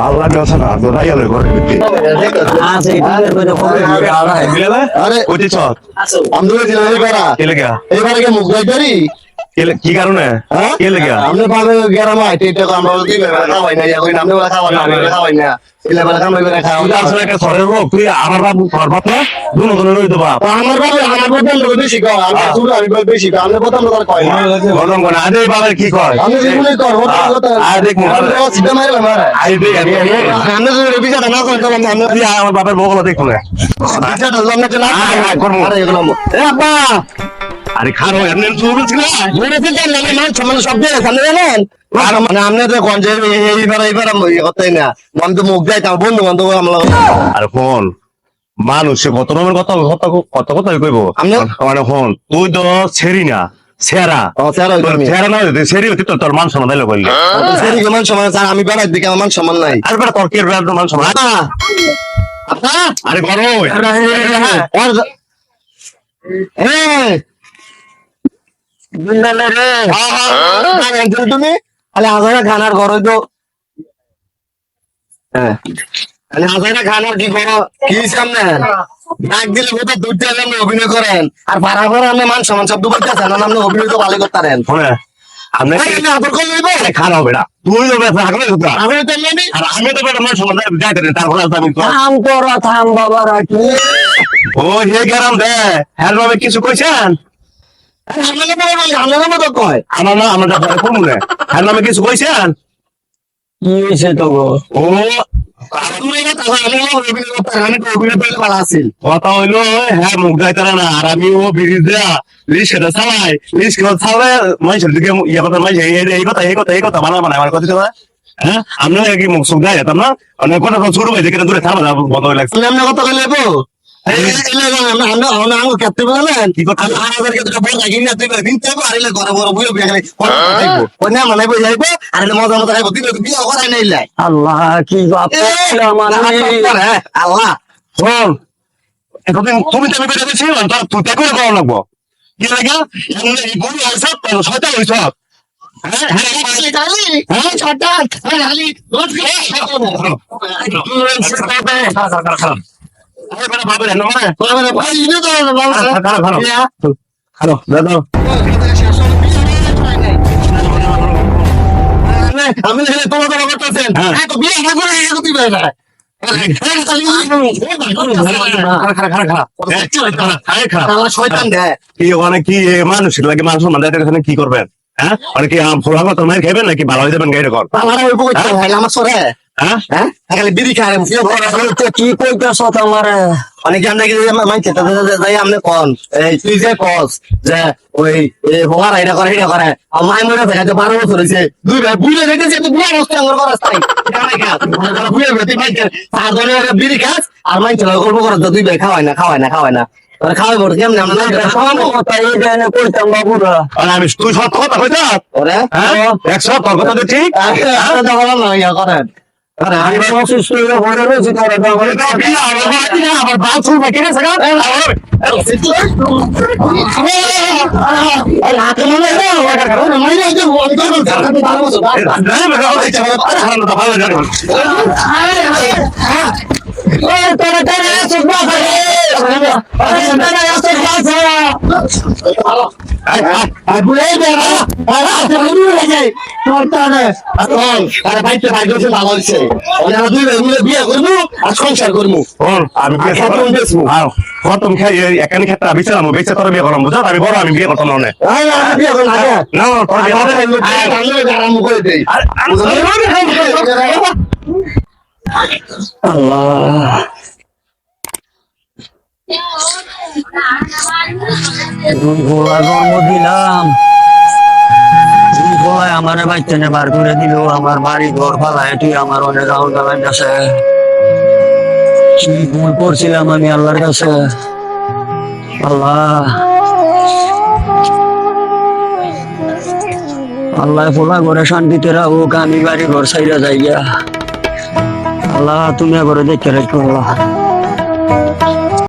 আল্লাহ কথা না দোলাই গেলে ঘরে আরে ওটি চক আন্দোলন এবারা মুখ গাইতারি কে- কারণে? কে লেগা? আমরা পাবে গেরাম আইতে এটা আমরা দিন খাওয়াই না কই নামে বলা খাওয়াই না আমি খাওয়াই না। এলে বলা খাওয়াই না খাওয়াই। আসলে একটা সরের রোগ তুই আমার বাবু তোর বাপ না? দুনো দুনো রইতো বাপ আমার বাবা আমার বাবা লোক বেশি কয় আমি শুধু আমি বল বেশি কয় আমি কথা আমরা কয় না। করে আরে বাবার কি কয়? আমি জীবনে কর হতো কথা আরে দেখ তো সিধা মারা। আমি তো বিচার না আমি আমার বাবার বগল দেখো না বিচার দিলাম না না আয়, আরে এগুলো এ আব্বা! আরে খারো এমনি বলছিস না মনে ফিল্টার লাগে না সামনে সব দিয়ে সামনে জানেন মানে আপনি তো গঞ্জে এইবার এইবার ইয়ে করতেই না আমি তো মুখ যাই তার বন্ধু বান্ধব আমরা আরে ফোন মানুষে কত রকমের কথা কত কত কথা কইব আমি- মানে ফোন তুই তো ছেড়ি না সেরা সেরা না সেরি হইতে তোর মান সম্মান দিলে বললি সেরি মান স্যার আমি বেড়ার দিকে আমার মান সমান নাই আরে বেটা তোর কি মান সম্মান আপা আরে বড় রে তুমি? আলে হাজারা খানার ঘর তো হ্যাঁ। আলে হাজারা খানার কি করো? কি সামনে? ডাক দিলে কোথাও দুধ দিয়ে অভিনয় করেন। আর ভাড়া ভাড়া আপনি মান সমান শব্দ বলতেছেন আর আপনি অভিনয় তো ভালো আদর আরে খারাপ বেটা তুই তো বেটা আগলে তো আমি তো আর আমি তো বেটা মান সম্মান যাইতে রে তারপরে আমি তো থাম তোরা থাম বাবা রাখি ও হে গেরাম দে হ্যাঁ কিছু কইছেন? আমার কিছু কইছেন কি হয়েছে আমি আমি কথা হ্যাঁ না আর আমি ও ব্রিজ দেয়া লিশ কেটে চালাই লিশ কেটে চালে মানুষের দিকে ইয়ে কথা মানুষ এই কথা এই কথা এই কথা বানা বানা আমার কথা হ্যাঁ আমরা কি মুখ সুখ দেয় যেতাম না অনেক কথা ছোট হয়েছে কিন্তু দূরে থামা বন্ধ হয়ে লাগছে তুমি আপনি কইলে আল্লাহ, কি আল্লাহ এতদিন তুমি তো আমি বেড়ে গেছি তুই ত্যাগ করে করা লাগবো কি লাগে গরু হয়েছ ছয়টা হয়েছ হ্যাঁ হ্যাঁ। না না কি কি মানুষের লাগে মানুষ মানে কি করবেন হ্যাঁ অনেকে ফোলা মায়ের নাকি ভালো হয়ে যাবেন গাড়ি কর আমার তুই যে কস যে ওই হোয়ার এটা করে এটা করে আমার মনে হয় বারো বছর হয়েছে দুই ভাই বুঝে রেখেছে তুই বুঝে অবস্থা আমার করাস তাই বুঝে তুই মাইছে তার ধরে বিড়ি খাস আর মাইছে গল্প করাস দুই ভাই খাওয়াই না খাওয়াই না খাওয়াই না। খাওয়াই বড় কেমন কথা কইতাম বাবুরা। আমি তুই সত্য কথা কইতা হ্যাঁ? কথা ঠিক। তো বললাম না ইয়া করেন। হয়ে রয়েছি তোরা আমার এখানে ক্ষেত্রে আমি ছিলাম বেঁচে তোর বিয়ে করলাম বুঝা আমি বড় আমি বিয়ে করতাম না। আল্লাহ দুই গোলা জন্ম দিলাম। দুই গোলায় আমার বার করে দিল, আমার বাড়ি ঘর ফালায় তুই আমার অনেক কি ভুল করছিলাম আমি আল্লাহর কাছে? আল্লাহ। আল্লাহ ফোলা করে শান্তিতে রাখুক, আমি বাড়ি ঘর সাইরা যাইয়া আল্লাহ, তুমি এবারে দেখে রেখো। আল্লাহ